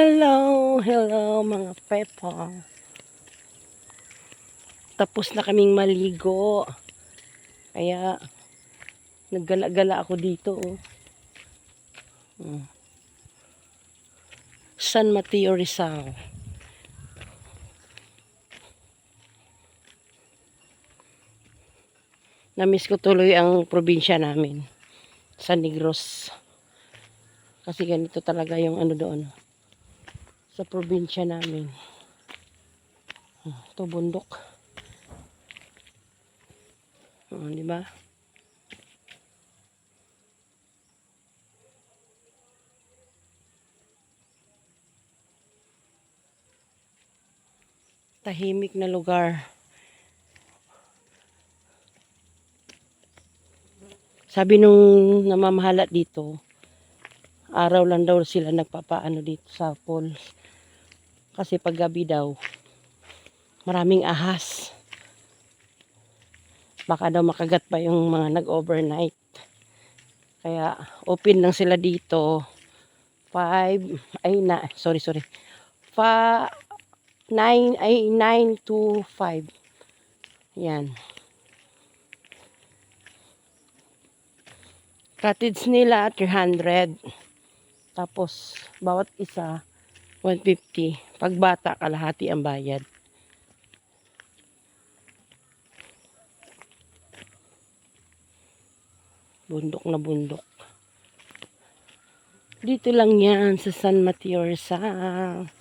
hello mga pepa. Tapos na kaming maligo. Kaya naggala-gala ako dito. Oh. Hmm. San Mateo Rizal. Namiss ko tuloy ang probinsya namin. San Negros. Kasi ganito talaga yung ano doon. Sa probinsya namin. Ito bundok. Oh, di ba? Tahimik na lugar. Sabi nung namamahala dito, araw lang daw sila nagpapaano dito sa pool. Kasi pag gabi daw, maraming ahas. Baka daw makagat pa yung mga nag-overnight. Kaya open lang sila dito. 5, ay na, sorry, sorry. 5, 9, ay 9 to 5. Yan. Cottage nila, 300. Tapos, bawat isa, 150. Pag bata, kalahati ang bayad. Bundok na bundok. Dito lang yan sa San Mateo Rizal.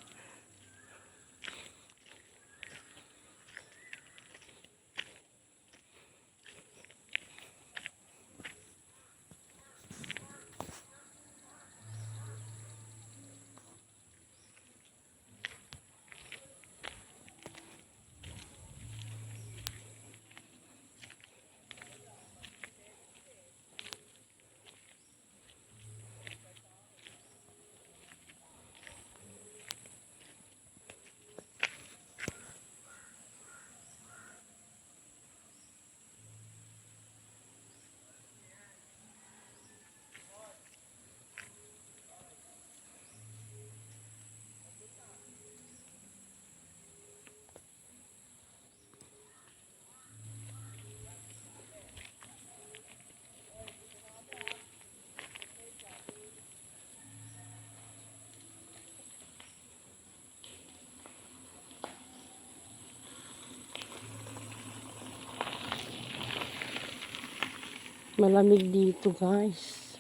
Malamig dito, guys.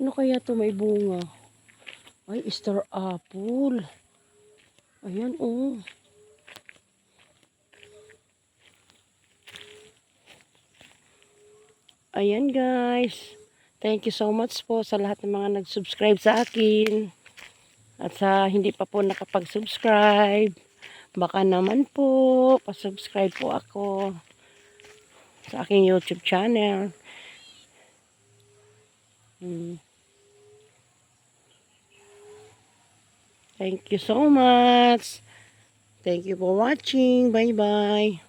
Ano kaya to may bunga? Ay, star apple. Ayan, oh. Ayan, guys. Thank you so much po sa lahat ng mga nag-subscribe sa akin. At sa hindi pa po nakapag-subscribe, baka naman po, pa-subscribe po ako sa aking YouTube channel. Hmm. Thank you so much. Thank you for watching. Bye-bye.